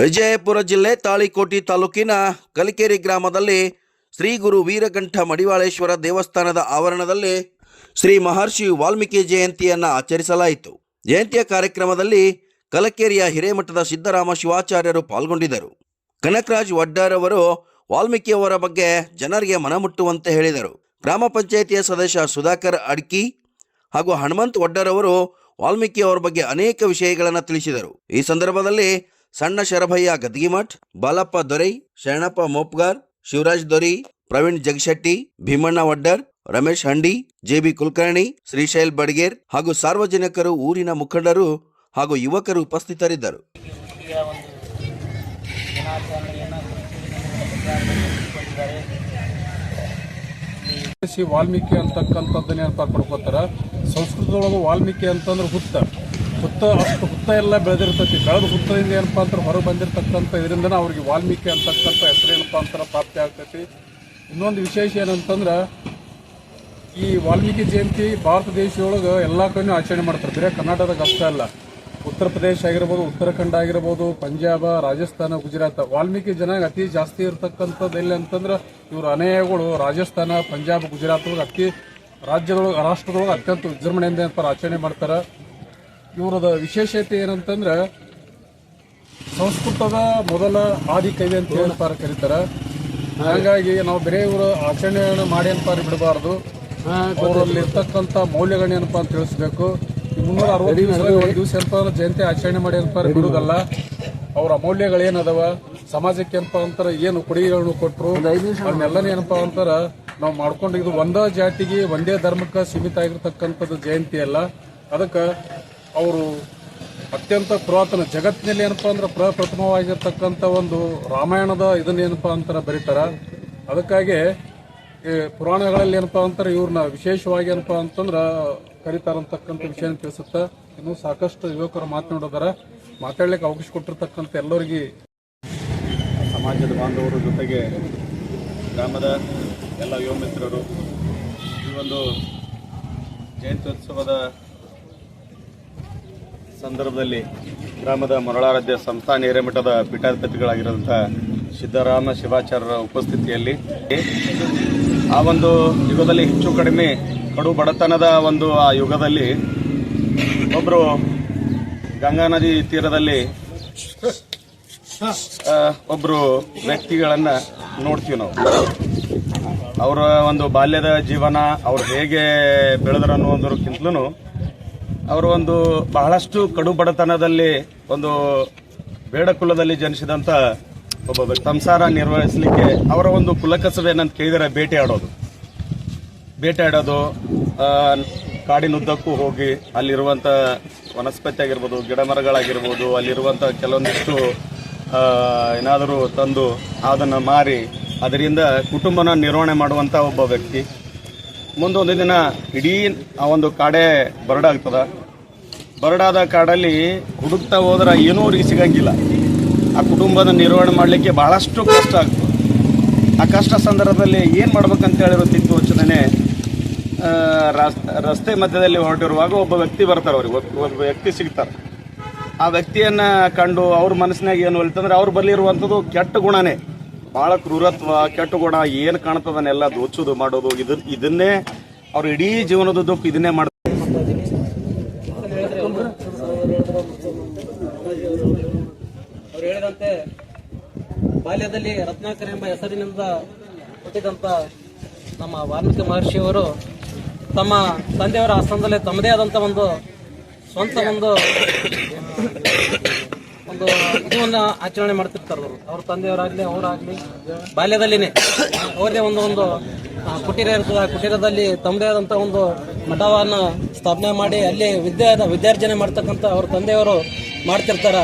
ವಿಜಯಪುರ ಜಿಲ್ಲೆ ತಾಳಿಕೋಟಿ ತಾಲೂಕಿನ ಕಲಿಕೇರಿ ಗ್ರಾಮದಲ್ಲಿ ಶ್ರೀ ಗುರು ವೀರಕಂಠ ಮಡಿವಾಳೇಶ್ವರ ದೇವಸ್ಥಾನದ ಆವರಣದಲ್ಲಿ ಶ್ರೀ ಮಹರ್ಷಿ ವಾಲ್ಮೀಕಿ ಜಯಂತಿಯನ್ನು ಆಚರಿಸಲಾಯಿತು. ಜಯಂತಿಯ ಕಾರ್ಯಕ್ರಮದಲ್ಲಿ ಕಲಕೇರಿಯ ಹಿರೇಮಠದ ಸಿದ್ದರಾಮ ಶಿವಾಚಾರ್ಯರು ಪಾಲ್ಗೊಂಡಿದ್ದರು. ಕನಕರಾಜ್ ವಡ್ಡರ್ ಅವರು ವಾಲ್ಮೀಕಿಯವರ ಬಗ್ಗೆ ಜನರಿಗೆ ಮನಮುಟ್ಟುವಂತೆ ಹೇಳಿದರು. ಗ್ರಾಮ ಪಂಚಾಯಿತಿಯ ಸದಸ್ಯ ಸುಧಾಕರ್ ಅಡ್ಕಿ ಹಾಗೂ ಹನುಮಂತ್ ವಡ್ಡರ್ ಅವರು ವಾಲ್ಮೀಕಿ ಅವರ ಬಗ್ಗೆ ಅನೇಕ ವಿಷಯಗಳನ್ನು ತಿಳಿಸಿದರು. ಈ ಸಂದರ್ಭದಲ್ಲಿ ಸಣ್ಣ ಶರಭಯ್ಯ ಗದ್ಗಿಮಠ್, ಬಾಲಪ್ಪ ದೊರೈ, ಶರಣಪ್ಪ ಮೋಪ್ಗಾರ್, ಶಿವರಾಜ್ ದೊರಿ, ಪ್ರವೀಣ್ ಜಗಶೆಟ್ಟಿ, ಭೀಮಣ್ಣ ವಡ್ಡರ್ ರಮೇಶ್ ಹಂಡಿ ಜೆಬಿ ಕುಲಕರ್ಣಿ, ಶ್ರೀಶೈಲ್ ಬಡ್ಗೇರ್ ಹಾಗೂ ಸಾರ್ವಜನಿಕರು ಊರಿನ ಮುಖಂಡರು ಹಾಗೂ ಯುವಕರು ಉಪಸ್ಥಿತರಿದ್ದರು. ವಾಲ್ಮೀಕಿ ಅಂತಕ್ಕಂಥದ್ದನ್ನ ಅಂತ ಪಡ್ಕೋತಾರ. ಸಂಸ್ಕೃತದೊಳಗೆ ವಾಲ್ಮೀಕಿ ಅಂತಂದ್ರೆ ಹುತ್ತ. ಹುತ್ತ, ಅಷ್ಟು ಹುತ್ತ ಎಲ್ಲ ಬೆಳೆದಿರ್ತೈತಿ. ಬೆಳೆದ ಹುತ್ತದಿಂದ ಏನಪ್ಪ ಅಂದ್ರೆ ಹೊರಗೆ ಬಂದಿರತಕ್ಕಂಥ ಇದರಿಂದನೇ ಅವ್ರಿಗೆ ವಾಲ್ಮೀಕಿ ಅಂತಕ್ಕಂಥ ಹೆಸರು ಏನಪ್ಪ ಅಂತಾರ ಪ್ರಾಪ್ತಿ ಆಗ್ತೈತಿ. ಇನ್ನೊಂದು ವಿಶೇಷ ಏನಂತಂದ್ರೆ, ಈ ವಾಲ್ಮೀಕಿ ಜಯಂತಿ ಭಾರತ ದೇಶದೊಳಗೆ ಎಲ್ಲ ಕಡೆಯೂ ಆಚರಣೆ ಮಾಡ್ತಾರೆ. ಬೇರೆ ಕರ್ನಾಟಕದಾಗ ಅಷ್ಟೇ ಅಲ್ಲ. ಉತ್ತರ ಪ್ರದೇಶ ಆಗಿರ್ಬೋದು, ಉತ್ತರಾಖಂಡ ಆಗಿರ್ಬೋದು, ಪಂಜಾಬ, ರಾಜಸ್ಥಾನ, ಗುಜರಾತ್. ವಾಲ್ಮೀಕಿ ಜನಾಗ ಅತಿ ಜಾಸ್ತಿ ಇರತಕ್ಕಂಥದ್ದು ಎಲ್ಲಿ ಅಂತಂದ್ರೆ, ಇವ್ರ ಅನೇಕಗಳು ರಾಜಸ್ಥಾನ, ಪಂಜಾಬ್ ಗುಜರಾತ್ ಒಳಗೆ ಅತಿ ರಾಜ್ಯದೊಳಗೆ, ರಾಷ್ಟ್ರದೊಳಗೆ ಅತ್ಯಂತ ವಿಜೃಂಭಣೆಯಿಂದ ಆಚರಣೆ ಮಾಡ್ತಾರೆ. ಇವರದ ವಿಶೇಷತೆ ಏನಂತಂದ್ರೆ ಸಂಸ್ಕೃತದ ಮೊದಲ ಆದಿಕವಿ ಅಂತ ಹೇಳ್ತಾರೆ ಕರೀತಾರೆ. ಹಾಗಾಗಿ ನಾವು ಬೇರೆ ಇವರು ಆಚರಣೆಯನ್ನು ಮಾಡಿ ಅಂತಾರೆ ಬಿಡಬಾರ್ದು. ಅವರಲ್ಲಿ ಇರ್ತಕ್ಕಂಥ ಮೌಲ್ಯಗಳನ್ನ ಏನಪ್ಪ ಅಂತ ತಿಳಿಸ್ಬೇಕು. ಮುನ್ನೂರ ಅರವತ್ತು ದಿವಸ ಒಂದು ದಿವಸ ಏನಪ್ಪ ಅಂದ್ರೆ ಜಯಂತಿ ಆಚರಣೆ ಮಾಡಿ ಅಂತಾರೆ ಬಿಡುವುದಲ್ಲ. ಬಿಡುದಲ್ಲ ಅವ್ರ ಅಮೂಲ್ಯಗಳು ಏನದವ ಸಮಾಜಕ್ಕೆ ಏನಪ್ಪ ಅಂತಾರ ಏನು ಕೊಡುಗೆಗಳನ್ನು ಕೊಟ್ಟರು ಅದನ್ನೆಲ್ಲನೇ ಏನಪ್ಪ ಅಂತಾರ ನಾವು ಮಾಡ್ಕೊಂಡು ಇದು ಒಂದೇ ಜಾತಿಗೆ ಒಂದೇ ಧರ್ಮಕ್ಕೆ ಸೀಮಿತ ಆಗಿರ್ತಕ್ಕಂಥದ್ದು ಜಯಂತಿ ಅಲ್ಲ. ಅದಕ್ಕೆ ಅವರು ಅತ್ಯಂತ ಪುರಾತನ ಜಗತ್ತಿನಲ್ಲಿ ಏನಪ್ಪ ಅಂದ್ರೆ ಪ್ರಪ್ರಥಮವಾಗಿರ್ತಕ್ಕಂಥ ಒಂದು ರಾಮಾಯಣದ ಇದನ್ನೇನಪ್ಪ ಅಂತಾರೆ ಬರೀತಾರ. ಅದಕ್ಕಾಗಿ ಈ ಪುರಾಣಗಳಲ್ಲಿ ಏನಪ್ಪ ಅಂತಾರೆ ಇವ್ರನ್ನ ವಿಶೇಷವಾಗಿ ಏನಪ್ಪ ಅಂತಂದ್ರೆ ಕರೀತಾರಂತಕ್ಕಂಥ ವಿಷಯ ತಿಳಿಸುತ್ತೆ? ಇನ್ನು ಸಾಕಷ್ಟು ಯುವಕರು ಮಾತನಾಡೋದಾರ ಮಾತಾಡ್ಲಿಕ್ಕೆ ಅವಕಾಶ ಕೊಟ್ಟಿರ್ತಕ್ಕಂಥ ಎಲ್ಲರಿಗೆ ಸಮಾಜದ ಬಾಂಧವರ ಜೊತೆಗೆ ಗ್ರಾಮದ ಎಲ್ಲ ಯುವ ಮಿತ್ರರು, ಈ ಒಂದು ಜಯಂತ್ಯೋತ್ಸವದ ಸಂದರ್ಭದಲ್ಲಿ ಗ್ರಾಮದ ಮರಳಾರಾಧ್ಯ ಸಂಸ್ಥಾನ ಹಿರೇಮಠದ ಪೀಠಾಧಿಪತಿಗಳಾಗಿರುವಂಥ ಸಿದ್ದರಾಮ ಶಿವಾಚಾರ್ಯರ ಉಪಸ್ಥಿತಿಯಲ್ಲಿ ಆ ಒಂದು ಯುಗದಲ್ಲಿ ಹೆಚ್ಚು ಕಡಿಮೆ ಕಡು ಬಡತನದ ಒಂದು ಆ ಯುಗದಲ್ಲಿ ಒಬ್ಬರು ಗಂಗಾ ನದಿ ತೀರದಲ್ಲಿ ಒಬ್ಬರು ವ್ಯಕ್ತಿಗಳನ್ನ ನೋಡ್ತೀವಿ ನಾವು. ಅವರ ಒಂದು ಬಾಲ್ಯದ ಜೀವನ, ಅವ್ರು ಹೇಗೆ ಬೆಳೆದ್ರು ಅನ್ನೋದಕ್ಕಿಂತಲೂ ಅವರು ಒಂದು ಬಹಳಷ್ಟು ಕಡು ಬಡತನದಲ್ಲಿ ಒಂದು ಬೇಡ ಕುಲದಲ್ಲಿ ಜನಿಸಿದಂತ ಒಬ್ಬ. ಸಂಸಾರ ನಿರ್ವಹಿಸಲಿಕ್ಕೆ ಅವರ ಒಂದು ಕುಲಕಸವೇನಂತ ಕೇಳಿದರೆ ಬೇಟೆ ಆಡೋದು. ಬೇಟೆ ಆಡೋದು ಕಾಡಿನುದ್ದಕ್ಕೂ ಹೋಗಿ ಅಲ್ಲಿರುವಂಥ ವನಸ್ಪತಿ ಆಗಿರ್ಬೋದು ಗಿಡ ಮರಗಳಾಗಿರ್ಬೋದು ಅಲ್ಲಿರುವಂಥ ಕೆಲವೊಂದಿಷ್ಟು ಏನಾದರೂ ತಂದು ಅದನ್ನು ಮಾರಿ ಅದರಿಂದ ಕುಟುಂಬನ ನಿರ್ವಹಣೆ ಮಾಡುವಂಥ ಒಬ್ಬ ವ್ಯಕ್ತಿ. ಮುಂದೊಂದು ದಿನ ಇಡೀ ಆ ಒಂದು ಕಾಡೆ ಬರಡಾಗ್ತದ. ಬರಡಾದ ಕಾಡಲ್ಲಿ ಹುಡುಕ್ತಾ ಹೋದ್ರೆ ಏನೂ ಅವ್ರಿಗೆ ಸಿಗಂಗಿಲ್ಲ. ಆ ಕುಟುಂಬದ ನಿರ್ವಹಣೆ ಮಾಡಲಿಕ್ಕೆ ಬಹಳಷ್ಟು ಕಷ್ಟ ಆಗ್ತದೆ. ಆ ಕಷ್ಟ ಸಂದರ್ಭದಲ್ಲಿ ಏನು ಮಾಡ್ಬೇಕಂತ ಹೇಳಿರೋ ಯೋಚನೆ ರಸ್ತೆ ಮಧ್ಯದಲ್ಲಿ ಹೊರಟಿರುವಾಗ ಒಬ್ಬ ವ್ಯಕ್ತಿ ಬರ್ತಾರೆ ಅವ್ರಿಗೆ. ಒಬ್ಬ ವ್ಯಕ್ತಿ ಸಿಗ್ತಾರೆ. ಆ ವ್ಯಕ್ತಿಯನ್ನ ಕಂಡು ಅವ್ರ ಮನಸ್ಸಿನಾಗ ಏನು ಹೇಳ್ತಂದ್ರೆ ಅವ್ರು ಬರಲಿರುವಂಥದ್ದು ಕೆಟ್ಟ ಗುಣನೇ. ಭಾಳ ಕ್ರೂರತ್ವ, ಕೆಟ್ಟ ಗುಣ, ಏನು ಕಾಣ್ತದನ್ನೆಲ್ಲ ದೋಚೋದು, ಮಾಡೋದು, ಇದು, ಇದನ್ನೇ ಅವ್ರ ಇಡೀ ಜೀವನದುದ್ದಕ್ಕೂ ಇದನ್ನೇ ಮಾಡ್ತಾರೆ. ಅವ್ರು ಹೇಳಿದಂತೆ ಬಾಲ್ಯದಲ್ಲಿ ರತ್ನಾಕರ್ ಎಂಬ ಹೆಸರಿನಿಂದ ಹುಟ್ಟಿದಂಥ ನಮ್ಮ ವಾಲ್ಮೀಕಿ ಮಹರ್ಷಿಯವರು ತಮ್ಮ ತಂದೆಯವರ ಆಸ್ಥಾನದಲ್ಲಿ ತಮ್ಮದೇ ಆದಂಥ ಒಂದು ಸ್ವಂತ ಒಂದು ಒಂದು ಇದನ್ನ ಆಚರಣೆ ಮಾಡ್ತಿರ್ತಾರೆ ಅವರು ಅವ್ರ ತಂದೆಯವರಾಗ್ಲಿ, ಅವರಾಗ್ಲಿ, ಬಾಲ್ಯದಲ್ಲಿನೇ ಅವ್ರದೇ ಒಂದು ಒಂದು ಕುಟೀರ ಇರ್ತದೆ ಆ ಕುಟೀರದಲ್ಲಿ ತಮ್ಮದೇ ಆದಂಥ ಒಂದು ಮಠವನ್ನು ಸ್ಥಾಪನೆ ಮಾಡಿ ಅಲ್ಲಿ ವಿದ್ಯೆ ವಿದ್ಯಾರ್ಜನೆ ಮಾಡ್ತಕ್ಕಂಥ ಅವ್ರ ತಂದೆಯವರು ಮಾಡ್ತಿರ್ತಾರ.